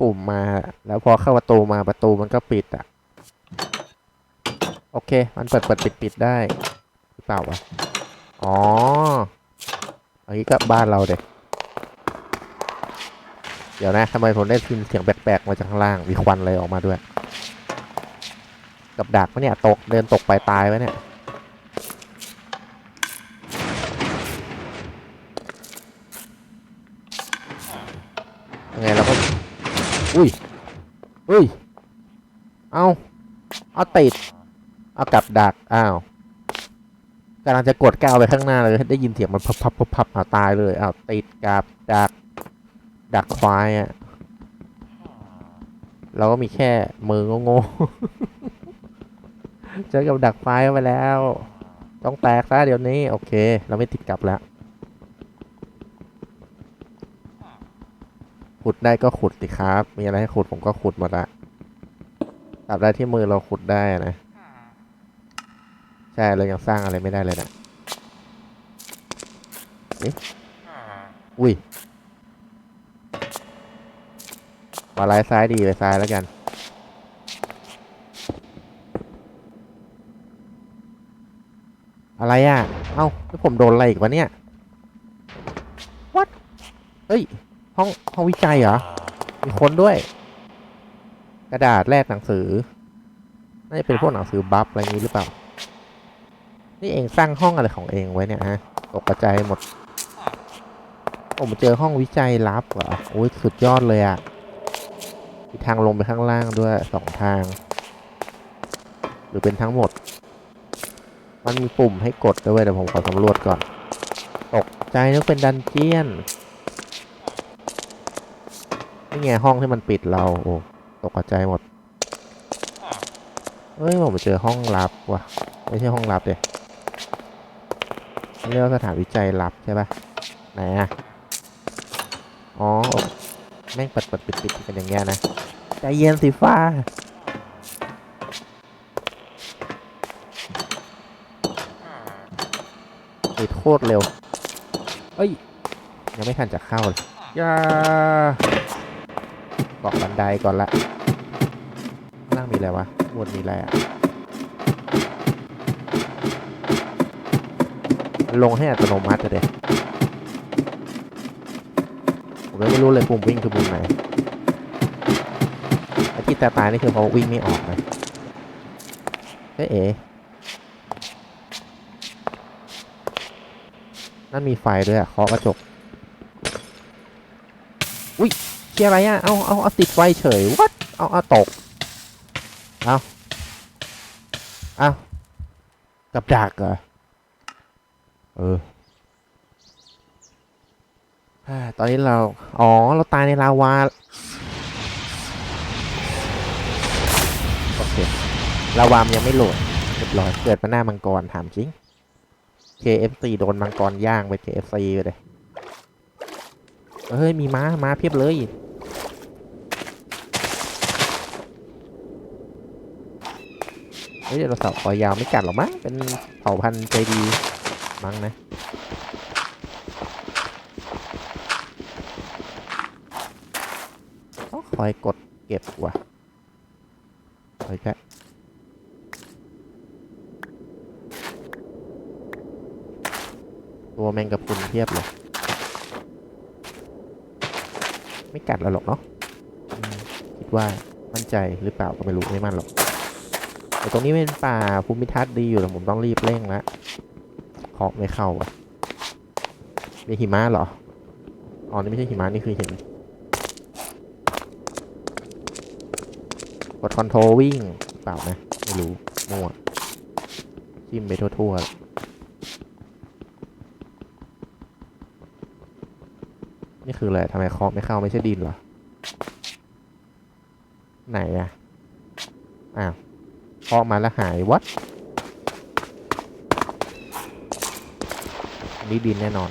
ปุ่มมา แล้วพอเข้าประตูมาประตูมันก็ปิดอะ โอเค มันเปิดเปิดปิดปิดได้หรือเปล่าวะอ๋ออันนี้ก็บ้านเราเด็กเดี๋ยวนะทำไมผมได้ยินเสียงแปลกๆมาจากข้างล่าง มีควันอะไรออกมาด้วย กับดักปะเนี่ย ตก เดินตกไปตายปะเนี่ย ยังไงเราก็ อุ้ยอุ้ย เอาเอาติด เอากลับดัก อ้าวกำลังจะกดก้าวไปข้างหน้าเลย ได้ยินเสียงมันพับพับพับพับเอาตายเลย อ้าวติดกับดัก ดักควายอะ่ะเราก็มีแค่มือโง่ๆเจอกับดักควายเข้าไปแล้ว ต้องแตกซะเดี๋ยวนี้ โอเค เราไม่ติดกลับแล้ว ขุดได้ก็ขุดสิครับ มีอะไรให้ขุดผมก็ขุดหมดละตราบใดที่มือเราขุดได้อะนะ ใช่เรายังสร้างอะไรไม่ได้เลยนะเอ๊ะอุ้ยมาลายซ้ายดีไปซ้ายแล้วกันอะไรอะ เอ้าแล้วผมโดนอะไรอีกวะเนี่ย what เฮ้ย ห้องห้องวิจัยเหรอ มีคนด้วย กระดาษแลกหนังสือ น่าจะเป็นพวกหนังสือบัฟอะไรอย่างนี้หรือเปล่า นี่เองสร้างห้องอะไรของเองไว้เนี่ยฮะ ตกกระจายหมด ผมเจอห้องวิจัยลับเหรอ โอ้ยสุดยอดเลยอะ่ะมีทางลงไปข้างล่างด้วยสองทาง หรือเป็นทั้งหมด มันมีปุ่มให้กดด้วยเดี๋ยวผมขอสำรวจก่อน ตกใจนึกเป็นดันเจียน นี่ไงห้องที่มันปิดเรา โอ้ตกใจหมด เฮ้ยผมไปเจอห้องลับว่ะ ไม่ใช่ห้องลับเดยเรียกว่าสถานวิจัยลับใช่ปะไหนอะอ๋อแม่งเปิดเปิดปิดปิดกันอย่างเงี้ยนะ ใจเย็นสิฟ้าปิดโคตรเร็ว เอ้ย ยังไม่ทันจะเข้าเลยอย่า บอกบันไดก่อนละล่างมีอะไรวะบนมีอะไรอะลงให้อัตโนมัติเลยผมยังไม่รู้เลยปุ่มวิ่งคือปุ่มไหนไอ้ที่ตาตายนี่คือเขาวิ่งไม่ออกนะเอ๊ะเอ๋นั่นมีไฟด้วยอะเคาะกระจก เชียอะไรอะ เอาเอาเอาติดไฟเฉยวัดเอาเอาตก เอาเอากับดักเหรอ เออตอนนี้เรา อ๋อ เราตายในลาวา โอเค ลาวามยังไม่โหลดเรียบร้อยเกิดมาหน้ามังกร ถามจริง KFC โดนมังกรย่างไป KFC ไปเลย เฮ้ย มีม้า ม้าเพียบเลย เฮ้ยไดโนเสาร์คอยาวไม่กัดหรอกมั้งเป็นเผ่าพันธุ์ใจดีมั้งนะต้องคอยกดเก็บว่ะคอยแค่ตัวแมงกะพรุนเทียบเลย ไม่กัดเราหรอกเนาะคิดว่ามั่นใจหรือเปล่าก็ไม่รู้ไม่มั่นหรอก ต่ตรงนี้เป็นป่าภูมิทัศน์ดีอยู่แต่ผมต้องรีบเร่งแล้วเคาะไม่เข้าอะมีหิมะเหรอ อ๋อ นี่ไม่ใช่หิมะนี่คือหินกดคอนโทรวิ่งเปล่านะ ไม่รู้มั่วจิ้มไปทั่วๆนี่คืออะไรทำไมเคาะไม่เข้าไม่ใช่ดินเหรอ ไหนอะอ้าว เคาะมาแล้วหายวัดนนี้ดินแน่นอน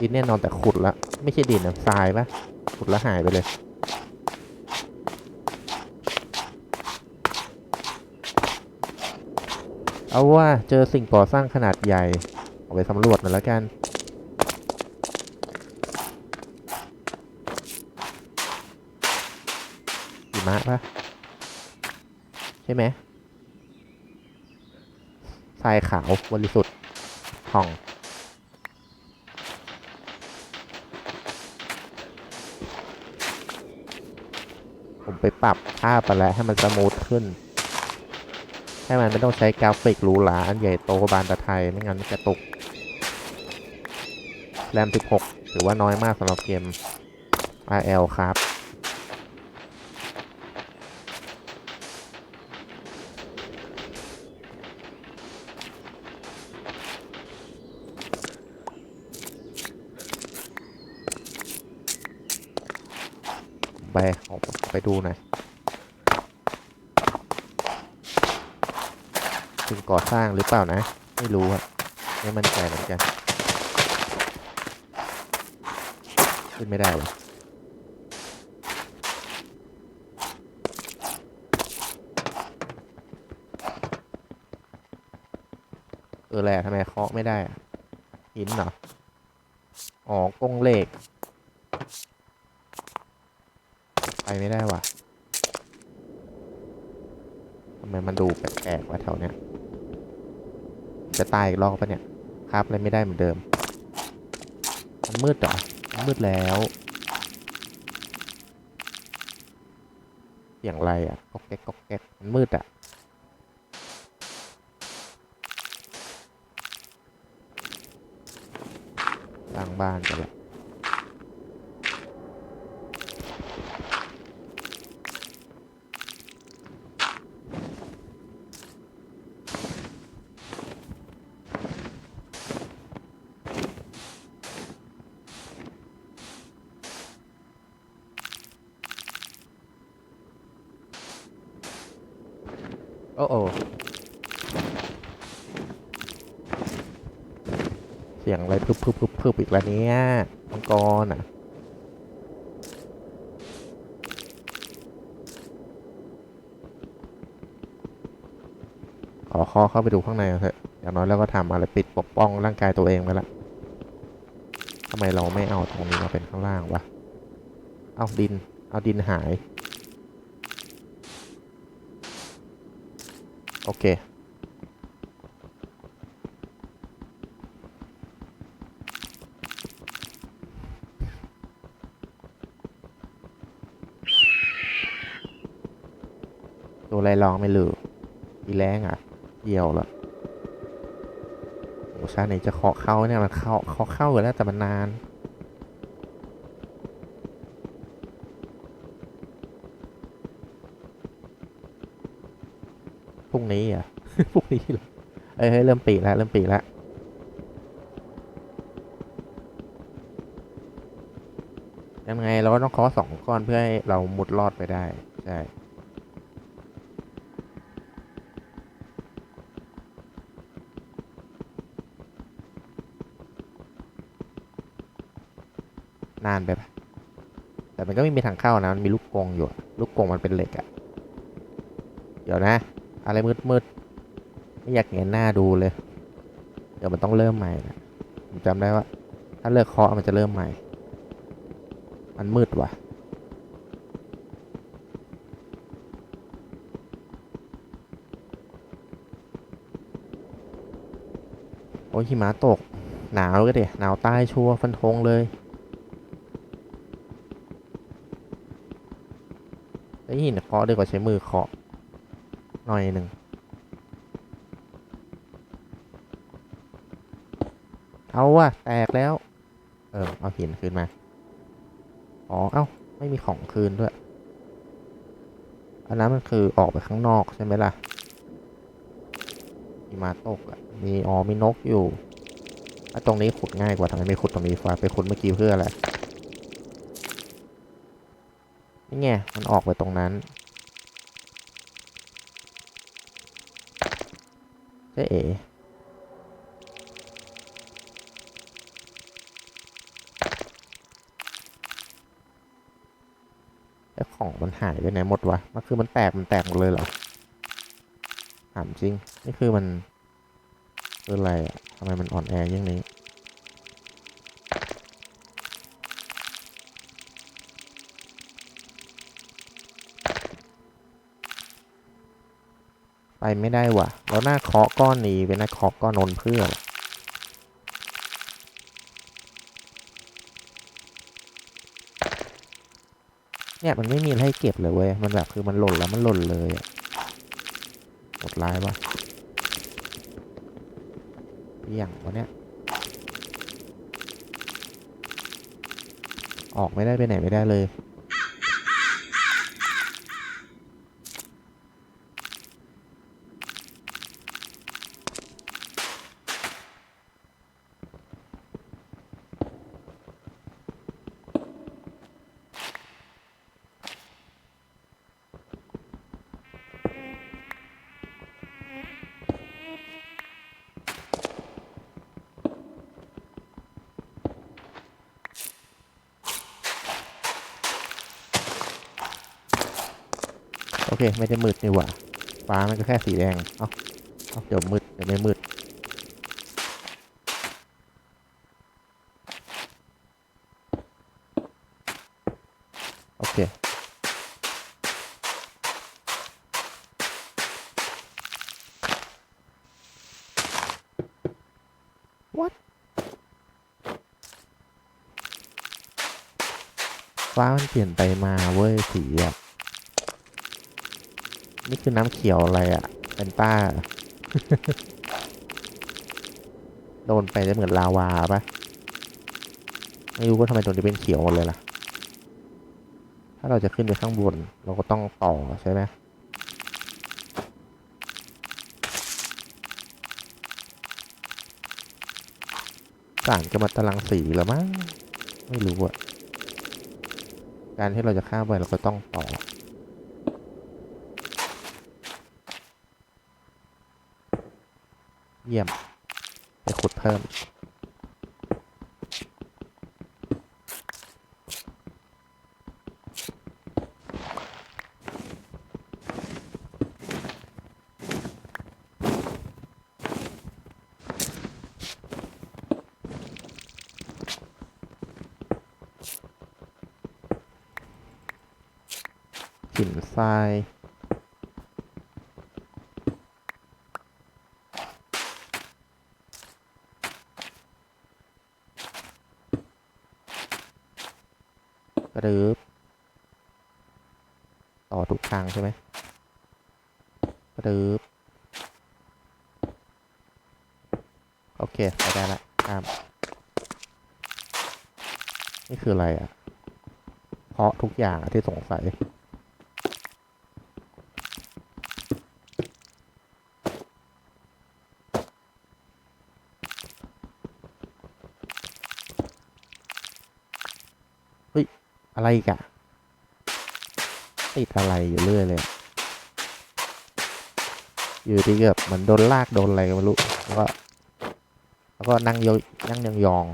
ดินแน่นอนแต่ขุดละไม่ใช่ดินนะทรายปะขุดแล้วหายไปเลย เอาว่าเจอสิ่งก่อสร้างขนาดใหญ่ เอาไปสำรวจหน่อยแล้วกัน มะปะใช่ไหมทรายขาวบริสุทธิ์ผ่อง ผมไปปรับภาพไปแล้วให้มันสมูทขึ้น ให้มันไม่ต้องใช้กราฟิกหรูหราอันใหญ่โตบานตะไทยไม่งั้นมันกระตก แรม 16 ถือว่าน้อยมากสำหรับเกม RL ครับ ไปออกไป ดูหน่อยถึงก่อสร้างหรือเปล่านะ ไม่รู้อะไม่มั่นใจเหมือนกัน ขึ้นไม่ได้เลยเออแหละทำไมเคาะไม่ได้อะหินเหรอ อ๋อกงเหล็ก ไปไม่ได้ว่ะทำไมมันดูแปลกๆวะแถวเนี้ย จะตายอีกรอบปะเนี่ย ครับอะไรไม่ได้เหมือนเดิม มันมืดเหรอมืดแล้วเสียงอะไรอะก๊อกแก๊กก๊อกแก๊กมันมืดอะสร้างบ้านกันละ โอ้โอเสียงอะไรพึบพึบพึบพึบอีกแล้วเนี่ยมังกรอะขอข้อเข้าไปดูข้างในเถอะอย่างน้อยเราก็ทำอะไรปิดปกป้องร่างกายตัวเองไว้ละทำไมเราไม่เอาตรงนี้มาเป็นข้างล่างวะ เอาดิน เอาดินหาย โอเค ตัวอะไรลองไม่รู้อีแรงอะเหี่ยวละโอ้ชาไหนจะเคาะเข้าเนี่ยมันเข้าเคาะเข้าอยู่แล้วแต่มันนาน พรุ่งนี้อะีเอเอ้ยเฮ้ยเริ่มปีแล้วเริ่มปีแล้วยังไงเราก็ต้องเคาะสองก้อนเพื่อให้เรามุดรอดไปได้ ใช่นานไปปะแต่มันก็ไม่มีทางเข้านะ มันมีลูกกรงอยู่ ลูกกรงมันเป็นเหล็กอะเดี๋ยวนะ อะไรมืดมืด ไม่อยากเงยหน้าดูเลย เดี๋ยวมันต้องเริ่มใหม่นะผมจำได้ว่า ถ้าเลิกเคาะมันจะเริ่มใหม่ มันมืดว่ะโอ้ยหิมะตก หนาวก็เดี๋ยหนาวใต้ชัวฟันธงเลยไอ้หินเคาะดีกว่าใช้มือเคาะหน่อยหนึ่ง เอาว่ะแตกแล้ว เออเอาหินคืนมา อ๋อ เอ้า ไม่มีของคืนด้วย อันนั้นมันคือออกไปข้างนอกใช่ไหมล่ะหิมะตกอะ มีอ๋อมีนกอยู่ถ้าตรงนี้ขุดง่ายกว่าทำไมไม่ขุดตรงนี้ฟ้าไปขุดเมื่อกี้เพื่ออะไร นี่ไง มันออกไปตรงนั้นเจ๊เอ๋ ของมันหายไปไหนหมดวะ มันคือมันแตกมันแตกหมดเลยเหรอ ถามจริง นี่คือมันคืออะไรทำไมมันอ่อนแออย่างนี้ ไปไม่ได้ว่ะ แล้วหน้าเคาะก้อนนี้เป็นหน้าเคาะก้อนนนเพื่อ เนี่ยมันไม่มีอะไรให้เก็บเลยเว้ย มันแบบคือมันหล่นแล้วมันหล่นเลยหมดร้ายว่ะเปียงวะเนี่ย ออกไม่ได้ไปไหนไม่ได้เลย เค ไม่ได้มืดนี่หว่าฟ้ามันก็แค่สีแดง เอ้าเอ้าเดี๋ยวมืดเดี๋ยวไม่มืด โอเค What ฟ้ามันเปลี่ยนไปมาเว้ยสีอะ นี่คือน้ำเขียวอะไรอะ่ะเป็นต้า โดนไปจะเหมือนลาวาปะไม่รู้ว่าทำไมตรงนี้เป็นเขียวหมดเลยล่ะ ถ้าเราจะขึ้นไปข้างบน เราก็ต้องต่อใช่ไหมสารกำมะตรังสีเหรือมั้งไม่รู้อะการที่เราจะข้ามไปเราก็ต้องต่อ เยี่ยม ไปขุดเพิ่ม หินทราย กระดึบต่อทุกทาง ใช่ไหมกระดึบโอเคไปได้ละข้าม นี่คืออะไรอะ เพราะทุกอย่างที่สงสัยอะไรอีกะ ติดอะไรอยู่เรื่อยเลยอะอยู่ดีก็แบบเหมือนโดนลากโดนอะไรก็ไม่รู้ แล้วก็แล้วก็นั่งยองนั่งยองยอง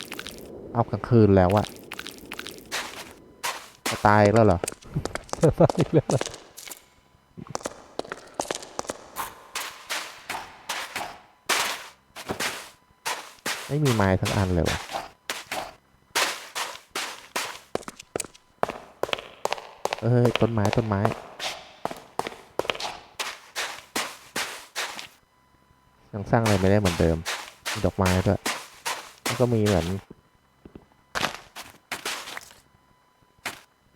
ๆเอากลางคืนแล้วอะจะตายแล้วเหรอตายแล้วเหรอไม่มีไม้ทั้งอันเลยวะ เอ้ยต้นไม้ต้นไม้ยังสร้างอะไรไม่ได้เหมือนเดิมมีดอกไม้ด้วยแล้วก็มีเหมือน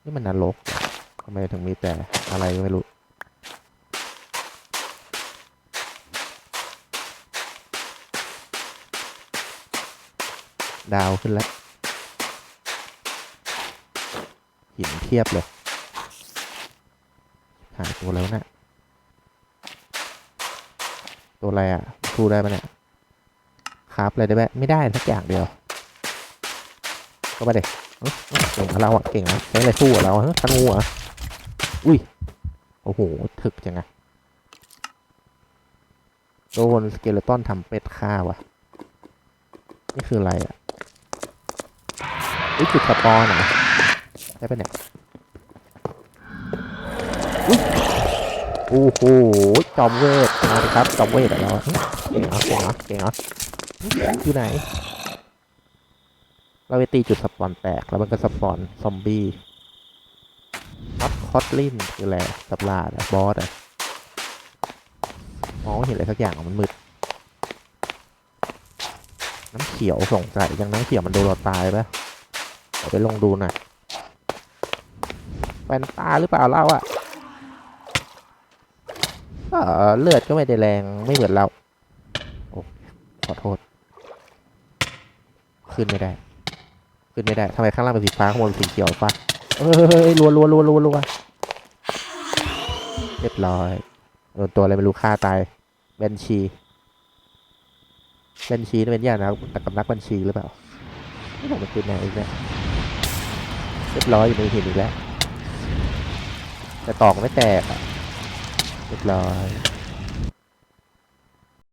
นี่มันนรกทำไมถึงมีแต่อะไรไม่รู้ดาวขึ้นแล้วหินเทียบเลย หาตัวแล้วเนะตัวอะไรอะสู้ได้ปะเนี่ยคราฟอะไรได้ไหมไม่ได้สักอย่างเดียวก็ไปเด็กเก่งเราอะเก่งนะใช้อะไรสู้เราฮะธนูเหรอะอุ้ยโอ้โหถึกจังอะโดนสเกเลตันทำเป็ดฆ่าว่ะนี่คืออะไรอะอุ้ยจุดสปอนเหรอได้ปะเนี่ย โอ้โหจอมเวทมาครับจอมเวทอะไรวเก่งเหรอเก่งเหรอเก่งเหรออยู่ไหน เราไปตีจุดสปอนแตกแล้วมันก็สปอนซอมบี้ฮอตคอตลินคืออะไรสับลาดอะบอสอะมองเห็นอะไรสักอย่างอะมันมืด น้ำเขียวสงสัยยังน้ำเขียวมันโดนเราตายปะเดี๋ยวไปลงดูหน่อยแฟนตาหรือเปล่าเราอะ เลือดก็ไม่ได้แรงไม่เหมือนเรา โอ้ขอโทษ ขึ้นไม่ได้ ขึ้นไม่ได้ทำไมข้างล่างเป็นสีฟ้าข้างบนเป็นสีเขียวฟ้าเอ้ยรัวรัวรัวรัวรัวเรียบร้อยโดนตัวอะไรไม่รู้ฆ่าตายเบนชีเบนชีนี่เป็นยานะกับนักบัญชีหรือเปล่าไม่รู้มันคือไหนอีกแล้วเรียบร้อยอยู่ในหินอีกแล้วแต่ตอกไม่แตกอะ เรียบร้อย